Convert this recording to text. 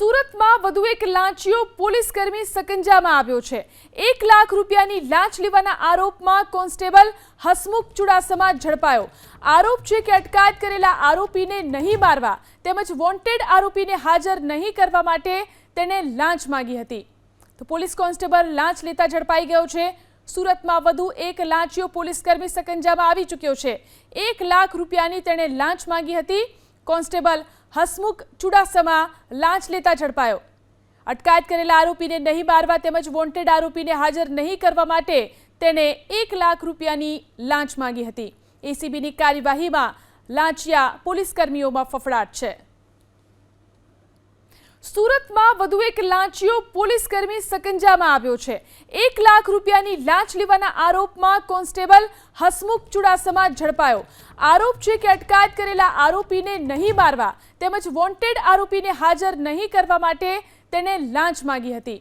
સુરતમાં વધુ એક લાંચિયો પોલીસ કર્મી સકંજામાં આવ્યો છે. એક લાખ રૂપિયાની લાંચ લેવાના આરોપમાં કોન્સ્ટેબલ હસમુખ ચુડાસમા ઝડપાયો. આરોપ છે કે અટકાયત કરેલા આરોપીને નહીં મારવા તેમજ વોન્ટેડ આરોપીને હાજર નહીં કરવા માટે તેણે લાંચ માંગી હતી. તો પોલીસ કોન્સ્ટેબલ લાંચ લેતા ઝડપાઈ ગયો છે. સુરતમાં વધુ એક લાંચિયો પોલીસ કર્મી સકંજામાં આવી ચૂક્યો છે. એક લાખ રૂપિયાની તેણે લાંચ માંગી હતી. કોન્સ્ટેબલ હસમુખ ચુડાસમા લાંચ લેતા ઝડપાયો. અટકાયત કરેલા આરોપીને નહીં મારવા તેમજ વોન્ટેડ આરોપીને હાજર નહીં કરવા માટે તેણે એક લાખ રૂપિયાની લાંચ માંગી હતી. એસીબીની કાર્યવાહીમાં લાંચિયા પોલીસ કર્મીઓમાં ફફડાટ છે. સુરતમાં વધુ એક લાંચિયો પોલીસ કર્મી સકંજામાં આવ્યો છે. એક લાખ રૂપિયાની લાંચ લેવાના આરોપમાં કોન્સ્ટેબલ હસમુખ ચુડાસમા ઝડપાયો. આરોપ છે કે અટકાયત કરેલા આરોપીને નહીં મારવા તેમજ વોન્ટેડ આરોપીને હાજર નહીં કરવા માટે તેણે લાંચ માંગી હતી.